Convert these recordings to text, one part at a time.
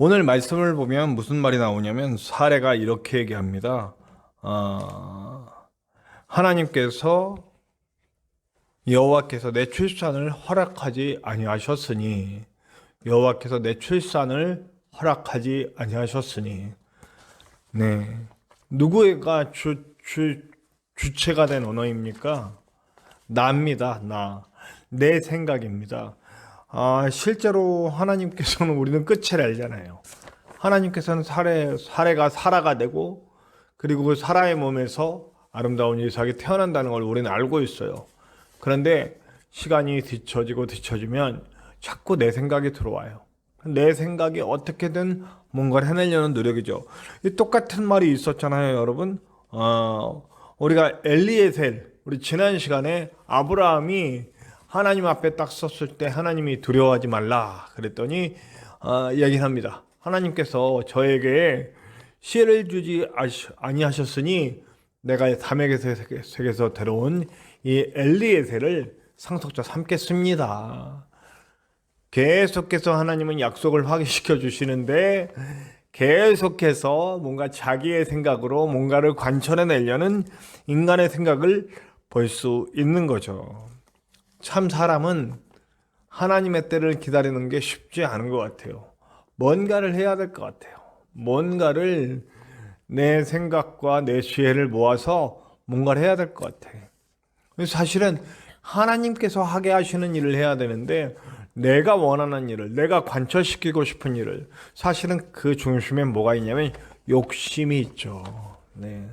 오늘 말씀을 보면 무슨 말이 나오냐면 사례가 이렇게 얘기합니다. 아, 하나님께서 여호와께서 내 출산을 허락하지 아니하셨으니 여호와께서 내 출산을 허락하지 아니하셨으니 네 누구가 주, 주, 주체가 된 언어입니까? 나입니다. 나. 내 생각입니다. 아, 실제로 하나님께서는 우리는 끝을 알잖아요. 하나님께서는 사례, 사례가 사라가 되고 그리고 그 사라의 몸에서 아름다운 이삭이 태어난다는 걸 우리는 알고 있어요. 그런데 시간이 뒤처지고 뒤처지면 자꾸 내 생각이 들어와요. 내 생각이 어떻게든 뭔가를 해내려는 노력이죠. 이 똑같은 말이 있었잖아요, 여러분. 어, 우리가 엘리에셀, 우리 지난 시간에 아브라함이 하나님 앞에 딱 섰을 때 하나님이 두려워하지 말라 그랬더니 어, 이야기합니다. 하나님께서 저에게 시를 주지 아니하셨으니 내가 담에게 세계에서 데려온 이 엘리에셀을 상속자 삼겠습니다. 계속해서 하나님은 약속을 확인시켜 주시는데 계속해서 뭔가 자기의 생각으로 뭔가를 관철해 내려는 인간의 생각을 볼 수 있는 거죠. 참 사람은 하나님의 때를 기다리는 게 쉽지 않은 것 같아요. 뭔가를 해야 될 것 같아요. 뭔가를 내 생각과 내 지혜를 모아서 뭔가를 해야 될 것 같아. 사실은 하나님께서 하게 하시는 일을 해야 되는데 내가 원하는 일을 내가 관철시키고 싶은 일을 사실은 그 중심에 뭐가 있냐면 욕심이 있죠. 네.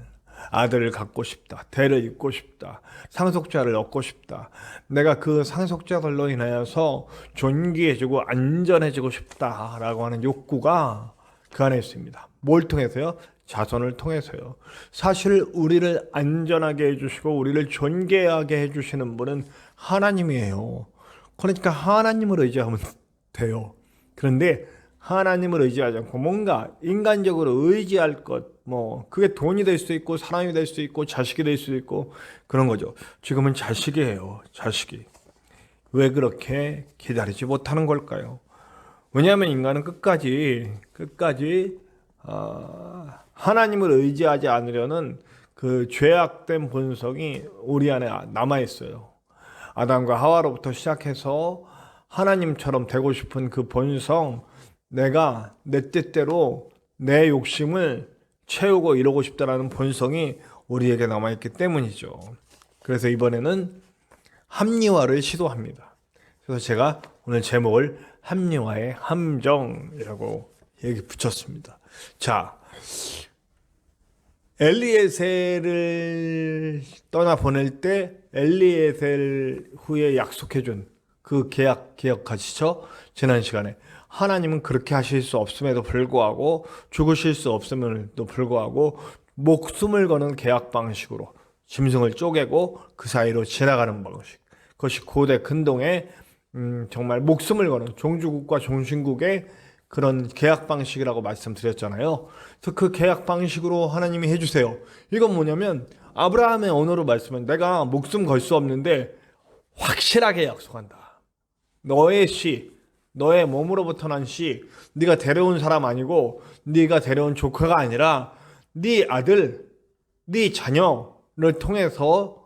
아들을 갖고 싶다. 대를 잇고 싶다. 상속자를 얻고 싶다. 내가 그 상속자들로 인하여서 존귀해지고 안전해지고 싶다라고 하는 욕구가 그 안에 있습니다. 뭘 통해서요? 자손을 통해서요. 사실 우리를 안전하게 해주시고 우리를 존귀하게 해주시는 분은 하나님이에요. 그러니까 하나님을 의지하면 돼요. 그런데 하나님을 의지하지 않고 뭔가 인간적으로 의지할 것, 뭐 그게 돈이 될 수도 있고 사람이 될 수도 있고 자식이 될 수도 있고 그런 거죠. 지금은 자식이에요. 자식이. 왜 그렇게 기다리지 못하는 걸까요? 왜냐하면 인간은 끝까지 끝까지 어, 하나님을 의지하지 않으려는 그 죄악된 본성이 우리 안에 남아 있어요. 아담과 하와로부터 시작해서 하나님처럼 되고 싶은 그 본성, 내가 내 뜻대로 내 욕심을 채우고 이루고 싶다라는 본성이 우리에게 남아있기 때문이죠. 그래서 이번에는 합리화를 시도합니다. 그래서 제가 오늘 제목을 합리화의 함정이라고 얘기 붙였습니다. 자, 엘리에셀을 떠나 보낼 때 엘리에셀 후에 약속해준 그 계약 기억하시죠? 지난 시간에 하나님은 그렇게 하실 수 없음에도 불구하고 죽으실 수 없음에도 불구하고 목숨을 거는 계약 방식으로 짐승을 쪼개고 그 사이로 지나가는 방식. 그것이 고대 근동의 음, 정말 목숨을 거는 종주국과 종신국의 그런 계약 방식이라고 말씀드렸잖아요. 그래서 그 계약 방식으로 하나님이 해주세요. 이건 뭐냐면 아브라함의 언어로 말씀은 내가 목숨 걸 수 없는데 확실하게 약속한다. 너의 씨, 너의 몸으로부터 난 씨, 네가 데려온 사람 아니고 네가 데려온 조카가 아니라 네 아들, 네 자녀를 통해서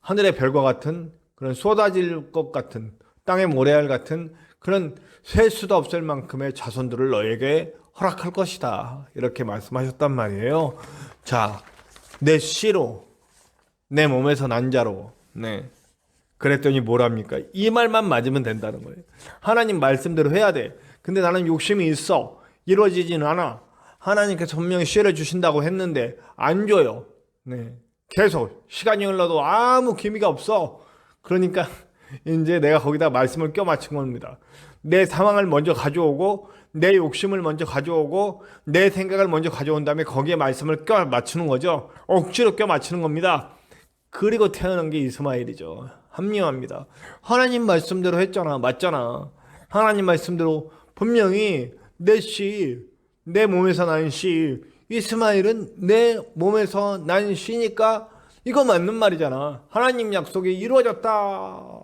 하늘의 별과 같은 그런 쏟아질 것 같은 땅의 모래알 같은 그런 셀 수도 없을 만큼의 자손들을 너에게 허락할 것이다. 이렇게 말씀하셨단 말이에요. 자, 내 씨로, 내 몸에서 난 자로, 네. 그랬더니 뭐랍니까? 이 말만 맞으면 된다는 거예요. 하나님 말씀대로 해야 돼. 근데 나는 욕심이 있어. 이루어지지는 않아. 하나님께서 분명히 씨를 주신다고 했는데 안 줘요. 네. 계속 시간이 흘러도 아무 기미가 없어. 그러니까 이제 내가 거기다 말씀을 껴 맞춘 겁니다. 내 상황을 먼저 가져오고 내 욕심을 먼저 가져오고 내 생각을 먼저 가져온 다음에 거기에 말씀을 껴 맞추는 거죠. 억지로 껴 맞추는 겁니다. 그리고 태어난 게 이스마엘이죠. 합리화입니다. 하나님 말씀대로 했잖아. 맞잖아. 하나님 말씀대로 분명히 내 씨, 내 몸에서 난 씨, 이스마엘은 내 몸에서 난 씨니까 이거 맞는 말이잖아. 하나님 약속이 이루어졌다.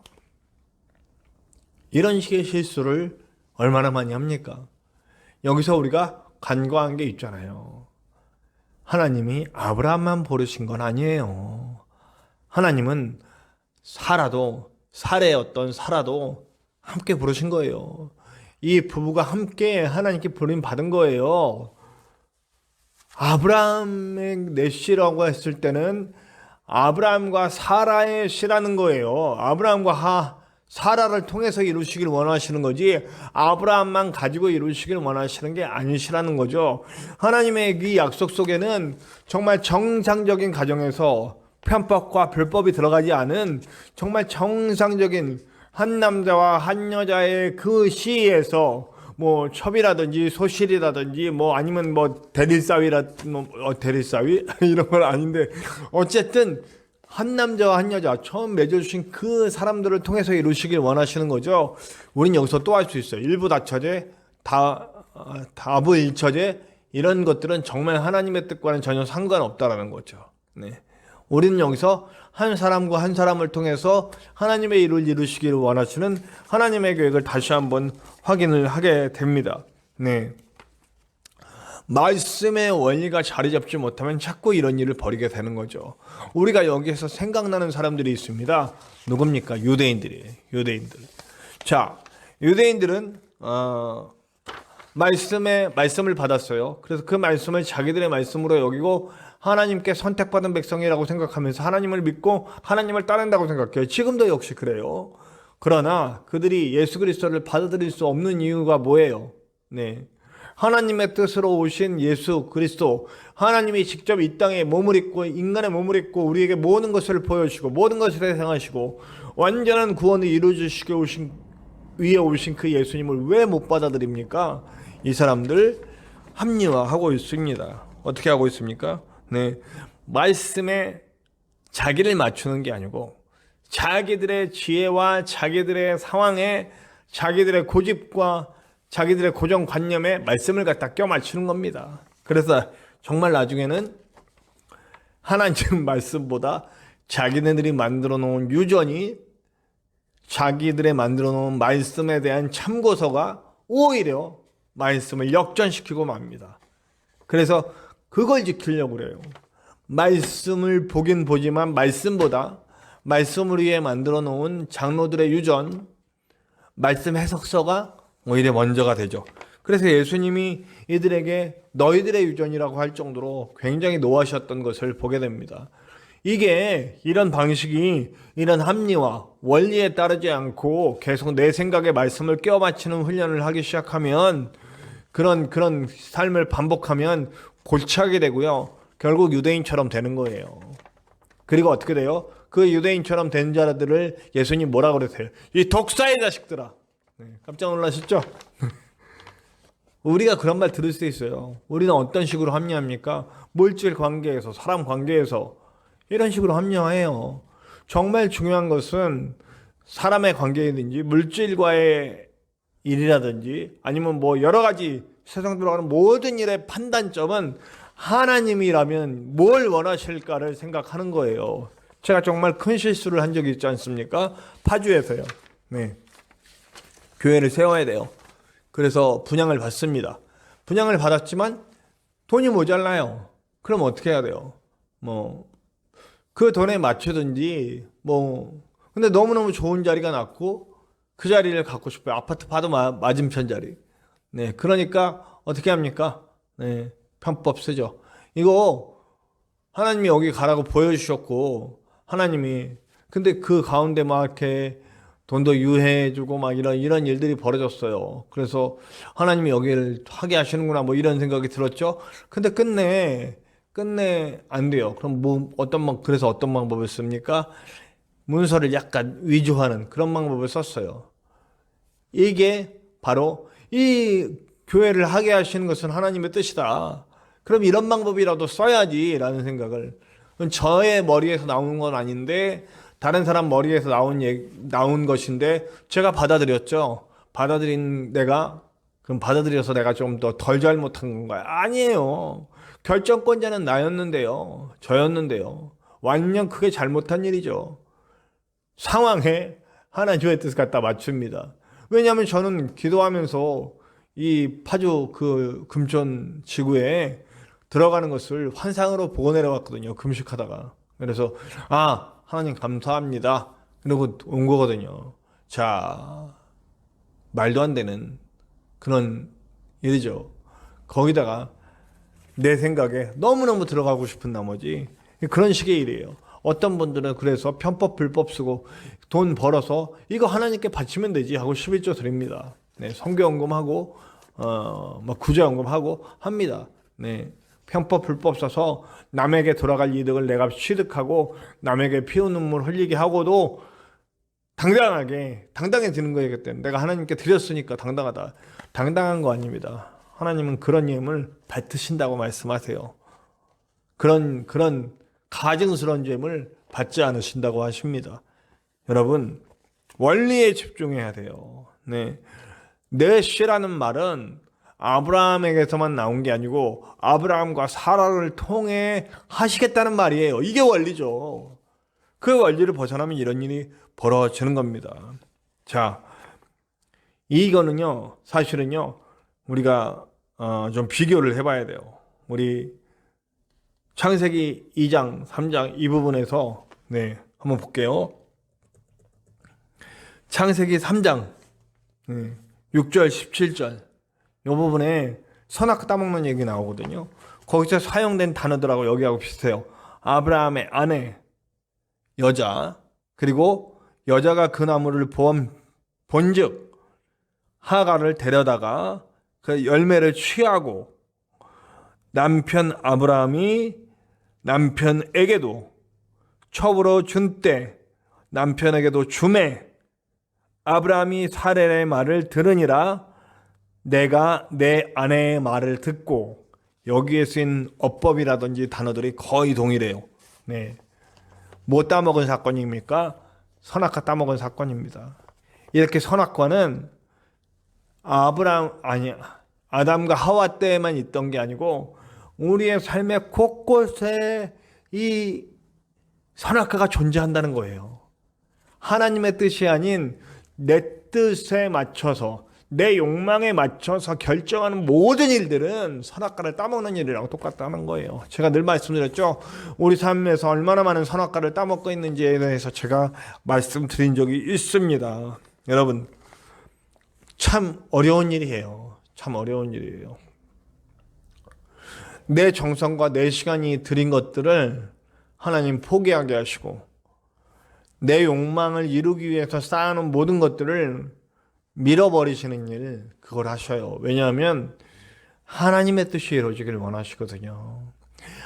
이런 식의 실수를 얼마나 많이 합니까? 여기서 우리가 간과한 게 있잖아요. 하나님이 아브라함만 부르신 건 아니에요. 하나님은 사라도 사례였던 사라도 함께 부르신 거예요. 이 부부가 함께 하나님께 부름 받은 거예요. 아브라함의 내 씨라고 했을 때는 아브라함과 사라의 씨라는 거예요. 아브라함과 하, 사라를 통해서 이루시길 원하시는 거지 아브라함만 가지고 이루시길 원하시는 게 아니시라는 거죠. 하나님의 이 약속 속에는 정말 정상적인 가정에서 편법과 불법이 들어가지 않은 정말 정상적인 한 남자와 한 여자의 그 시에서 뭐 첩이라든지 소실이라든지 뭐 아니면 뭐 대릴사위라 뭐 어, 대릴사위 이런 건 아닌데 어쨌든 한 남자와 한 여자 처음 맺어주신 그 사람들을 통해서 이루시길 원하시는 거죠. 우린 여기서 또 할 수 있어요. 일부 다처제, 다 어, 다부 일처제 이런 것들은 정말 하나님의 뜻과는 전혀 상관없다라는 거죠. 네. 우리는 여기서 한 사람과 한 사람을 통해서 하나님의 일을 이루시기를 원하시는 하나님의 계획을 다시 한번 확인을 하게 됩니다. 네. 말씀의 원리가 자리 잡지 못하면 자꾸 이런 일을 벌이게 되는 거죠. 우리가 여기에서 생각나는 사람들이 있습니다. 누굽니까? 유대인들이에요. 유대인들. 자, 유대인들은 어, 말씀의 말씀을 받았어요. 그래서 그 말씀을 자기들의 말씀으로 여기고 하나님께 선택받은 백성이라고 생각하면서 하나님을 믿고 하나님을 따른다고 생각해요. 지금도 역시 그래요. 그러나 그들이 예수 그리스도를 받아들일 수 없는 이유가 뭐예요? 네. 하나님의 뜻으로 오신 예수 그리스도 하나님이 직접 이 땅에 몸을 입고 인간의 몸을 입고 우리에게 모든 것을 보여주시고 모든 것을 회상하시고 완전한 구원을 이루어 주시게 오신 위에 오신 그 예수님을 왜 못 받아들입니까? 이 사람들 합리화하고 있습니다. 어떻게 하고 있습니까? 네. 말씀에 자기를 맞추는 게 아니고 자기들의 지혜와 자기들의 상황에 자기들의 고집과 자기들의 고정관념에 말씀을 갖다 껴 맞추는 겁니다. 그래서 정말 나중에는 하나님 말씀보다 자기네들이 만들어 놓은 유전이 자기들의 만들어 놓은 말씀에 대한 참고서가 오히려 말씀을 역전시키고 맙니다. 그래서 그걸 지키려고 그래요. 말씀을 보긴 보지만 말씀보다 말씀을 위해 만들어 놓은 장로들의 유전, 말씀 해석서가 오히려 먼저가 되죠. 그래서 예수님이 이들에게 너희들의 유전이라고 할 정도로 굉장히 노하셨던 것을 보게 됩니다. 이게 이런 방식이 이런 합리화, 원리에 따르지 않고 계속 내 생각에 말씀을 껴 맞추는 훈련을 하기 시작하면 그런 그런 삶을 반복하면 골치하게 되고요. 결국 유대인처럼 되는 거예요. 그리고 어떻게 돼요? 그 유대인처럼 된 자들을 예수님 뭐라 그러세요? 이 독사의 자식들아. 네, 깜짝 놀라셨죠? 우리가 그런 말 들을 수 있어요. 우리는 어떤 식으로 합리합니까? 물질 관계에서, 사람 관계에서 이런 식으로 합리화해요. 정말 중요한 것은 사람의 관계이든지 물질과의 일이라든지 아니면 뭐 여러 가지 세상 들어가는 모든 일의 판단점은 하나님이라면 뭘 원하실까를 생각하는 거예요. 제가 정말 큰 실수를 한 적이 있지 않습니까? 파주에서요. 네. 교회를 세워야 돼요. 그래서 분양을 받습니다. 분양을 받았지만 돈이 모자라요. 그럼 어떻게 해야 돼요? 뭐, 그 돈에 맞추든지, 뭐, 근데 너무너무 좋은 자리가 났고, 그 자리를 갖고 싶어요. 아파트 바로 맞은편 자리. 네, 그러니까 어떻게 합니까? 네, 편법 쓰죠. 이거 하나님이 여기 가라고 보여주셨고, 하나님이, 근데 그 가운데 막 이렇게 돈도 유해해주고 막 이런 이런 일들이 벌어졌어요. 그래서 하나님이 여기를 하게 하시는구나 뭐 이런 생각이 들었죠. 근데 끝내 끝내 안 돼요. 그럼 뭐 어떤 방 그래서 어떤 방법을 씁니까? 문서를 약간 위조하는 그런 방법을 썼어요. 이게 바로 이 교회를 하게 하시는 것은 하나님의 뜻이다. 그럼 이런 방법이라도 써야지라는 생각을 저의 머리에서 나오는 건 아닌데 다른 사람 머리에서 나온 얘 나온 것인데 제가 받아들였죠. 받아들인 내가 그럼 받아들여서 내가 좀 더 덜 잘못한 건가요? 아니에요. 결정권자는 나였는데요. 저였는데요. 완전 크게 잘못한 일이죠. 상황에 하나님의 뜻을 갖다 맞춥니다. 왜냐하면 저는 기도하면서 이 파주 그 금천 지구에 들어가는 것을 환상으로 보고 내려왔거든요. 금식하다가. 그래서 아 하나님 감사합니다. 그러고 온 거거든요. 자 말도 안 되는 그런 일이죠. 거기다가 내 생각에 너무너무 들어가고 싶은 나머지 그런 식의 일이에요. 어떤 분들은 그래서 편법 불법 쓰고 돈 벌어서 이거 하나님께 바치면 되지 하고 11조 드립니다. 네, 성교연금하고 어뭐 구제연금하고 합니다. 네. 편법 불법 써서 남에게 돌아갈 이득을 내가 취득하고 남에게 피우 눈물 흘리게 하고도 당당하게 당당해지는 거이기 때문에 내가 하나님께 드렸으니까 당당하다. 당당한 거 아닙니다. 하나님은 그런 예물 뱉으신다고 말씀하세요. 그런 그런 가증스러운 죄물 받지 않으신다고 하십니다. 여러분 원리에 집중해야 돼요. 네. 내시라는 말은 아브라함에게서만 나온 게 아니고 아브라함과 사라를 통해 하시겠다는 말이에요. 이게 원리죠. 그 원리를 벗어나면 이런 일이 벌어지는 겁니다. 자, 이거는요, 사실은요, 우리가 어, 좀 비교를 해봐야 돼요. 우리 창세기 2장, 3장 이 부분에서 네, 한번 볼게요. 창세기 3장 네, 6절, 17절 이 부분에 선악 따먹는 얘기 나오거든요. 거기서 사용된 단어들하고 여기하고 비슷해요. 아브라함의 아내, 여자, 그리고 여자가 그 나무를 본, 본즉 하가를 데려다가 그 열매를 취하고 남편 아브라함이 남편에게도 첩으로 준 때 남편에게도 주매 아브라함이 사렐의 말을 들으니라 내가 내 아내의 말을 듣고 여기에 쓰인 어법이라든지 단어들이 거의 동일해요. 네. 뭐 따먹은 사건입니까? 선악과 따먹은 사건입니다. 이렇게 선악과는 아브람 아니 아담과 하와 때에만 있던 게 아니고 우리의 삶의 곳곳에 이 선악과가 존재한다는 거예요. 하나님의 뜻이 아닌 내 뜻에 맞춰서 내 욕망에 맞춰서 결정하는 모든 일들은 선악과를 따먹는 일이랑 똑같다는 거예요. 제가 늘 말씀드렸죠. 우리 삶에서 얼마나 많은 선악과를 따먹고 있는지에 대해서 제가 말씀드린 적이 있습니다. 여러분, 참 어려운 일이에요. 참 어려운 일이에요. 내 정성과 내 시간이 들인 것들을 하나님 포기하게 하시고 내 욕망을 이루기 위해서 쌓아놓은 모든 것들을 밀어버리시는 일 그걸 하셔요. 왜냐하면 하나님의 뜻이 이루어지길 원하시거든요.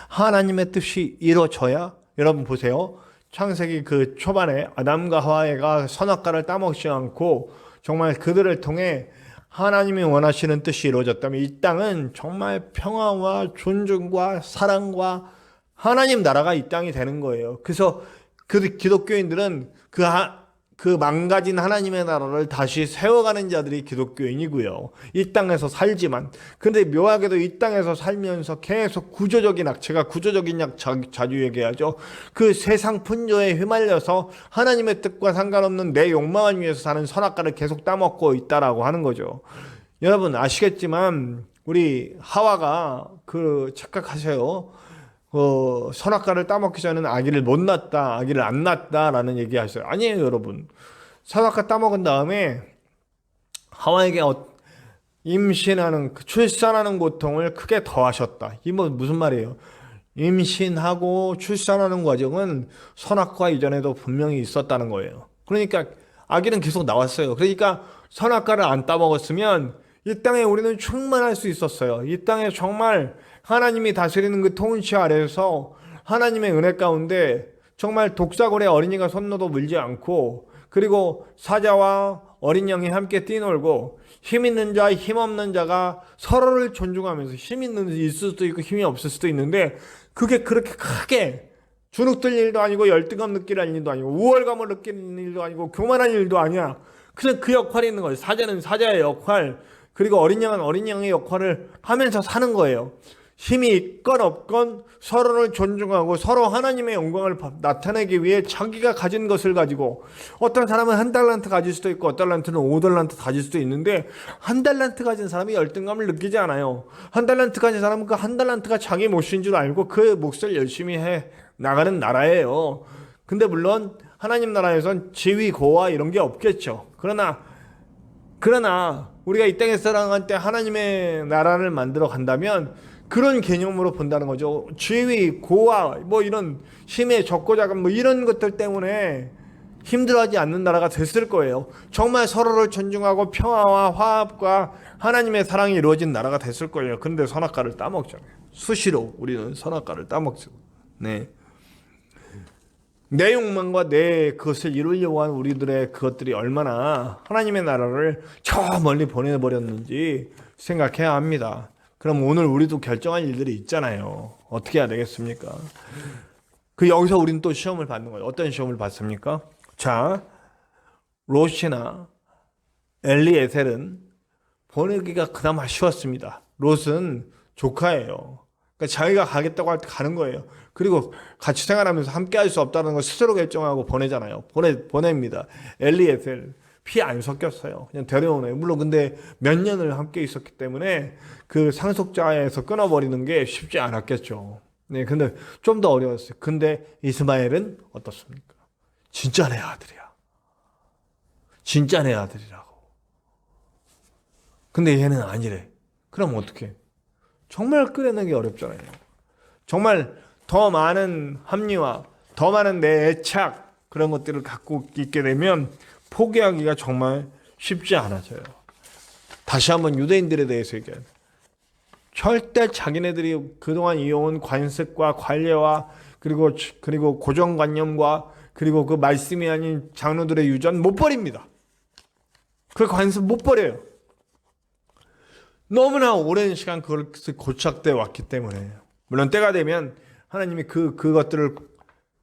하나님의 뜻이 이루어져야 여러분 보세요. 창세기 그 초반에 아담과 하와가 선악과를 따먹지 않고 정말 그들을 통해 하나님이 원하시는 뜻이 이루어졌다면 이 땅은 정말 평화와 존중과 사랑과 하나님 나라가 이 땅이 되는 거예요. 그래서 그 기독교인들은 그, 하, 그 망가진 하나님의 나라를 다시 세워가는 자들이 기독교인이고요. 이 땅에서 살지만. 근데 묘하게도 이 땅에서 살면서 계속 구조적인 악, 제가 구조적인 약 자, 자주 얘기하죠. 그 세상 풍조에 휘말려서 하나님의 뜻과 상관없는 내 욕망을 위해서 사는 선악과를 계속 따먹고 있다라고 하는 거죠. 여러분 아시겠지만 우리 하와가 그 착각하세요. 어, 선악과를 따먹기 전에는 아기를 못 낳았다, 아기를 안 낳았다라는 얘기 하셨어요. 아니에요, 여러분. 선악과 따먹은 다음에 하와에게 어, 임신하는, 그 출산하는 고통을 크게 더하셨다. 이 뭐 무슨 말이에요? 임신하고 출산하는 과정은 선악과 이전에도 분명히 있었다는 거예요. 그러니까 아기는 계속 나왔어요. 그러니까 선악과를 안 따먹었으면 이 땅에 우리는 충만할 수 있었어요. 이 땅에 정말 하나님이 다스리는 그 통치 아래에서 하나님의 은혜 가운데 정말 독사골에 어린이가 손 넣어도 물지 않고 그리고 사자와 어린 양이 함께 뛰놀고 힘 있는 자, 힘 없는 자가 서로를 존중하면서 힘 있는 있을 수도 있고 힘이 없을 수도 있는데 그게 그렇게 크게 주눅들 일도 아니고 열등감 느끼는 일도 아니고 우월감을 느끼는 일도 아니고 교만한 일도 아니야. 그냥 그 역할이 있는 거예요. 사자는 사자의 역할, 그리고 어린 양은 어린 양의 역할을 하면서 사는 거예요. 힘이 있건 없건 서로를 존중하고 서로 하나님의 영광을 바- 나타내기 위해 자기가 가진 것을 가지고 어떤 사람은 한 달란트 가질 수도 있고 어떤 달란트는 오 달란트 가질 수도 있는데 한 달란트 가진 사람이 열등감을 느끼지 않아요. 한 달란트 가진 사람은 그 한 달란트가 자기 몫인 줄 알고 그 몫을 열심히 해 나가는 나라예요. 근데 물론 하나님 나라에선 지위 고와 이런 게 없겠죠. 그러나 그러나 우리가 이 땅에 살아갈 때 하나님의 나라를 만들어 간다면 그런 개념으로 본다는 거죠. 지위, 고와 뭐 이런 힘의 적고자감 뭐 이런 것들 때문에 힘들어하지 않는 나라가 됐을 거예요. 정말 서로를 존중하고 평화와 화합과 하나님의 사랑이 이루어진 나라가 됐을 거예요. 근데 선악과를 따먹잖아요. 수시로 우리는 선악과를 따먹죠. 네. 내 욕망과 내 그것을 이루려고 하는 우리들의 그것들이 얼마나 하나님의 나라를 저 멀리 보내버렸는지 생각해야 합니다. 그럼 오늘 우리도 결정할 일들이 있잖아요. 어떻게 해야 되겠습니까? 그 여기서 우리는 또 시험을 받는 거예요. 어떤 시험을 받습니까? 자, 롯이나 엘리에셀은 보내기가 그나마 쉬웠습니다. 롯은 조카예요. 그러니까 자기가 가겠다고 할 때 가는 거예요. 그리고 같이 생활하면서 함께 할 수 없다는 걸 스스로 결정하고 보내잖아요. 보내, 보냅니다. 엘리에셀. 피 안 섞였어요. 그냥 데려오네요. 물론 근데 몇 년을 함께 있었기 때문에 그 상속자에서 끊어버리는 게 쉽지 않았겠죠. 네, 근데 좀 더 어려웠어요. 근데 이스마엘은 어떻습니까? 진짜 내 아들이야. 진짜 내 아들이라고. 근데 얘는 아니래. 그럼 어떻게? 정말 끌어내기 어렵잖아요. 정말 더 많은 합리화, 더 많은 내 애착 그런 것들을 갖고 있게 되면 포기하기가 정말 쉽지 않아져요. 다시 한번 유대인들에 대해서 얘기해요. 절대 자기네들이 그동안 이어온 관습과 관례와 그리고 그리고 고정관념과 그리고 그 말씀이 아닌 장로들의 유전 못 버립니다. 그 관습 못 버려요. 너무나 오랜 시간 그걸 고착돼 왔기 때문에 물론 때가 되면 하나님이 그 그것들을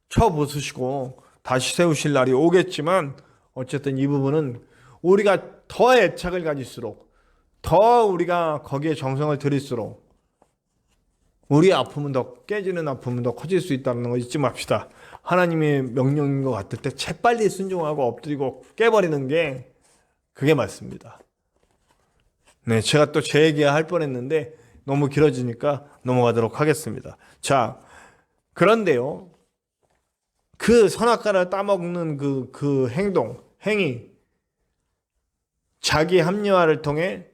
쳐부수시고 다시 세우실 날이 오겠지만 어쨌든 이 부분은 우리가 더 애착을 가질수록 더 우리가 거기에 정성을 들일수록 우리의 아픔은 더 깨지는 아픔은 더 커질 수 있다는 거 잊지 맙시다. 하나님의 명령인 것 같을 때 재빨리 순종하고 엎드리고 깨버리는 게 그게 맞습니다. 네, 제가 또 제 얘기 할 뻔했는데 너무 길어지니까 넘어가도록 하겠습니다. 자, 그런데요, 그 선악과를 따먹는 그, 그 행동, 행위, 자기 합리화를 통해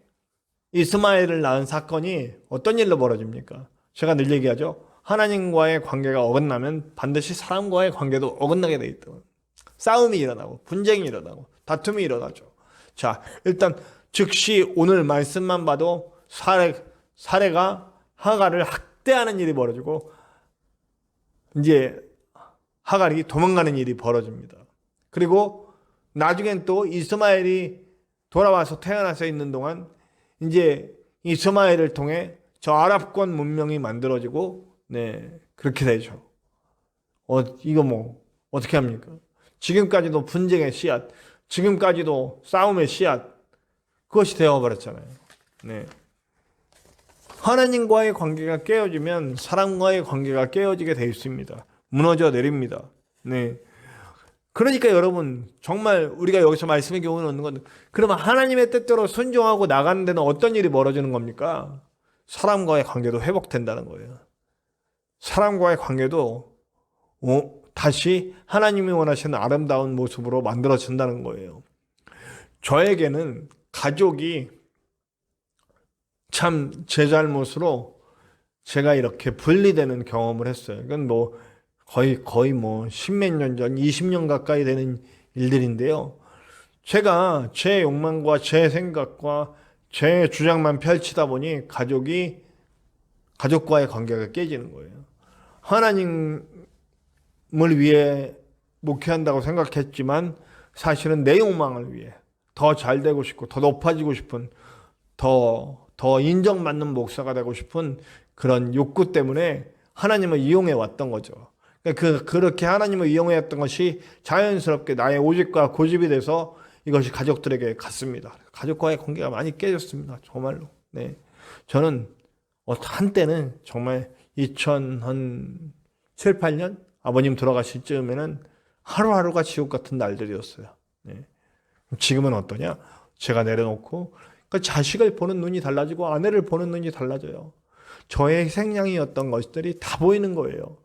이스마엘을 낳은 사건이 어떤 일로 벌어집니까? 제가 늘 얘기하죠. 하나님과의 관계가 어긋나면 반드시 사람과의 관계도 어긋나게 돼 있다. 싸움이 일어나고 분쟁이 일어나고 다툼이 일어나죠. 자, 일단 즉시 오늘 말씀만 봐도 사례 사례가 하갈을 학대하는 일이 벌어지고 이제 하갈이 도망가는 일이 벌어집니다. 그리고 나중엔 또 이스마엘이 돌아와서 태어나서 있는 동안 이제 이스마엘을 통해 저 아랍권 문명이 만들어지고 네 그렇게 되죠. 어 이거 뭐 어떻게 합니까? 지금까지도 분쟁의 씨앗, 지금까지도 싸움의 씨앗 그것이 되어버렸잖아요. 네. 하나님과의 관계가 깨어지면 사람과의 관계가 깨어지게 되어 있습니다. 무너져 내립니다. 네. 그러니까 여러분 정말 우리가 여기서 말씀의 교훈을 얻는 건 그러면 하나님의 뜻대로 순종하고 나가는 데는 어떤 일이 벌어지는 겁니까? 사람과의 관계도 회복된다는 거예요. 사람과의 관계도 어, 다시 하나님이 원하시는 아름다운 모습으로 만들어진다는 거예요. 저에게는 가족이 참 제 잘못으로 제가 이렇게 분리되는 경험을 했어요. 이건 뭐 거의 거의 뭐 십몇 년 전, 20년 가까이 되는 일들인데요. 제가 제 욕망과 제 생각과 제 주장만 펼치다 보니 가족이 가족과의 관계가 깨지는 거예요. 하나님을 위해 목회한다고 생각했지만 사실은 내 욕망을 위해 더 잘 되고 싶고 더 높아지고 싶은 더 더 인정받는 목사가 되고 싶은 그런 욕구 때문에 하나님을 이용해 왔던 거죠. 그 그렇게 하나님을 이용해 왔던 것이 자연스럽게 나의 오직과 고집이 돼서 이것이 가족들에게 갔습니다. 가족과의 관계가 많이 깨졌습니다. 정말로. 네. 저는 어, 한때는 정말 2000한 7, 8년 아버님 돌아가실 즈음에는 하루하루가 지옥 같은 날들이었어요. 네. 지금은 어떠냐? 제가 내려놓고 그 자식을 보는 눈이 달라지고 아내를 보는 눈이 달라져요. 저의 생량이었던 것들이 다 보이는 거예요.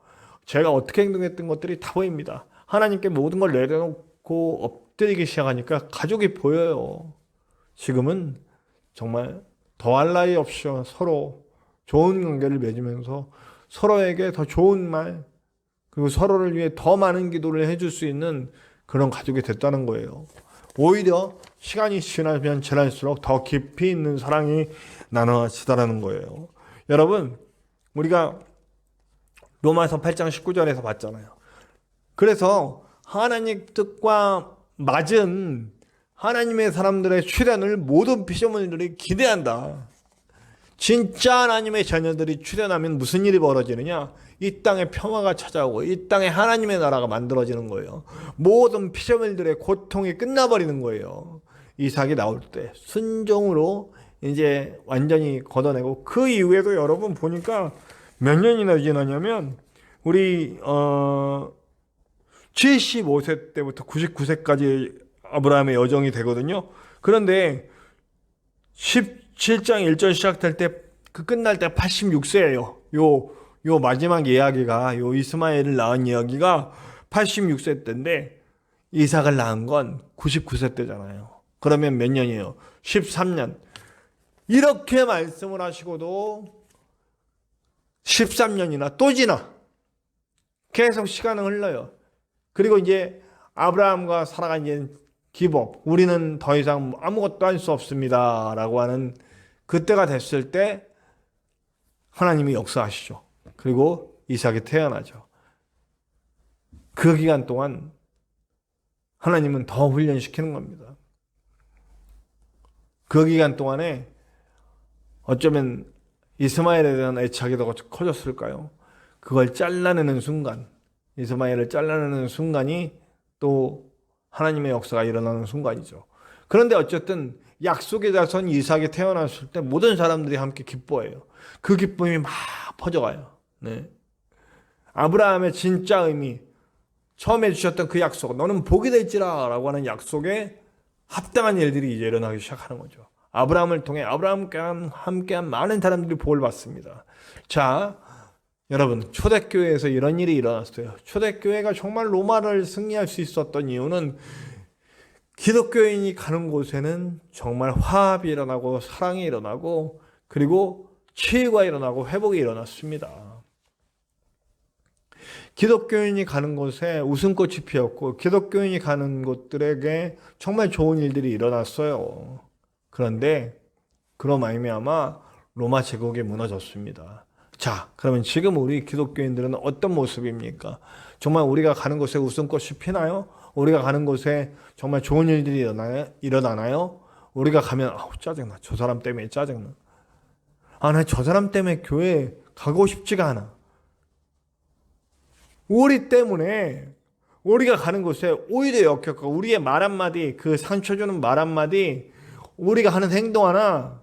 제가 어떻게 행동했던 것들이 다 보입니다. 하나님께 모든 걸 내려놓고 엎드리기 시작하니까 가족이 보여요. 지금은 정말 더할 나위 없이 서로 좋은 관계를 맺으면서 서로에게 더 좋은 말 그리고 서로를 위해 더 많은 기도를 해줄 수 있는 그런 가족이 됐다는 거예요. 오히려 시간이 지나면 지날수록 더 깊이 있는 사랑이 나눠지다라는 거예요. 여러분, 우리가 로마서 8장 19절에서 봤잖아요. 그래서 하나님 뜻과 맞은 하나님의 사람들의 출현을 모든 피조물들이 기대한다. 진짜 하나님의 자녀들이 출현하면 무슨 일이 벌어지느냐? 이 땅에 평화가 찾아오고 이 땅에 하나님의 나라가 만들어지는 거예요. 모든 피조물들의 고통이 끝나버리는 거예요. 이삭이 나올 때 순종으로 이제 완전히 걷어내고 그 이후에도 여러분 보니까 몇 년이나 지나냐면 우리 어 75세 때부터 99세까지 아브라함의 여정이 되거든요. 그런데 17장 1절 시작될 때 그 끝날 때 86세예요. 요, 요 마지막 이야기가 요 이스마엘을 낳은 이야기가 86세 때인데 이삭을 낳은 건 99세 때잖아요. 그러면 몇 년이에요? 13년. 이렇게 말씀을 하시고도 13년이나 또 지나. 계속 시간은 흘러요. 그리고 이제 아브라함과 사라가 이제 기복, 우리는 더 이상 아무것도 할 수 없습니다. 라고 하는 그때가 됐을 때 하나님이 역사하시죠. 그리고 이삭이 태어나죠. 그 기간 동안 하나님은 더 훈련시키는 겁니다. 그 기간 동안에 어쩌면 이스마엘에 대한 애착이 더 커졌을까요? 그걸 잘라내는 순간, 이스마엘을 잘라내는 순간이 또 하나님의 역사가 일어나는 순간이죠. 그런데 어쨌든 약속의 자손 이삭이 태어났을 때 모든 사람들이 함께 기뻐해요. 그 기쁨이 막 퍼져가요. 네. 아브라함의 진짜 의미, 처음에 주셨던 그 약속, 너는 복이 될지라 라고 하는 약속에 합당한 일들이 이제 일어나기 시작하는 거죠. 아브라함을 통해 아브라함과 함께한 많은 사람들이 복을 받습니다. 자, 여러분, 초대교회에서 이런 일이 일어났어요. 초대교회가 정말 로마를 승리할 수 있었던 이유는 기독교인이 가는 곳에는 정말 화합이 일어나고 사랑이 일어나고 그리고 치유가 일어나고 회복이 일어났습니다. 기독교인이 가는 곳에 웃음꽃이 피었고 기독교인이 가는 곳들에게 정말 좋은 일들이 일어났어요. 그런데 그로 말미암아 로마 제국이 무너졌습니다. 자, 그러면 지금 우리 기독교인들은 어떤 모습입니까? 정말 우리가 가는 곳에 웃음꽃이 피나요? 우리가 가는 곳에 정말 좋은 일들이 일어나요? 일어나나요? 우리가 가면 아우 짜증나. 저 사람 때문에 짜증나. 아, 나 저 사람 때문에 교회 가고 싶지가 않아. 우리 때문에 우리가 가는 곳에 오히려 역겹고 우리의 말 한마디, 그 상처 주는 말 한마디, 우리가 하는 행동 하나,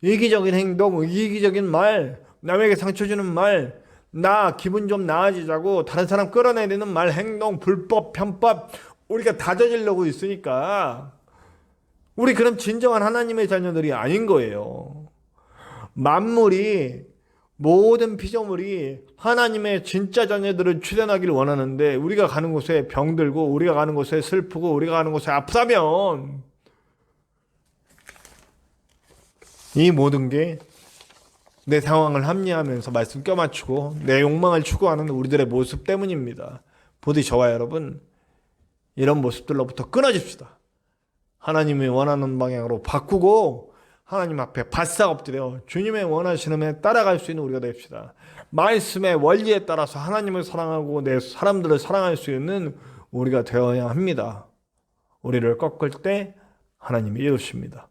이기적인 행동, 이기적인 말, 남에게 상처 주는 말, 나 기분 좀 나아지자고 다른 사람 끌어내리는 말, 행동, 불법, 편법, 우리가 다 저지르고 있으니까 우리 그럼 진정한 하나님의 자녀들이 아닌 거예요. 만물이 모든 피조물이 하나님의 진짜 자녀들을 출현하기를 원하는데 우리가 가는 곳에 병들고 우리가 가는 곳에 슬프고 우리가 가는 곳에 아프다면 이 모든 게 내 상황을 합리하면서 말씀 껴맞추고 내 욕망을 추구하는 우리들의 모습 때문입니다. 부디 저와 여러분 이런 모습들로부터 끊어집시다. 하나님이 원하는 방향으로 바꾸고 하나님 앞에 바싹 엎드려 주님의 원하시는 에 따라갈 수 있는 우리가 됩시다. 말씀의 원리에 따라서 하나님을 사랑하고 내 사람들을 사랑할 수 있는 우리가 되어야 합니다. 우리를 꺾을 때 하나님이 이루십니다.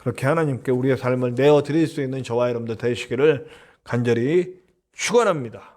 그렇게 하나님께 우리의 삶을 내어 드릴 수 있는 저와 여러분들 되시기를 간절히 축원합니다.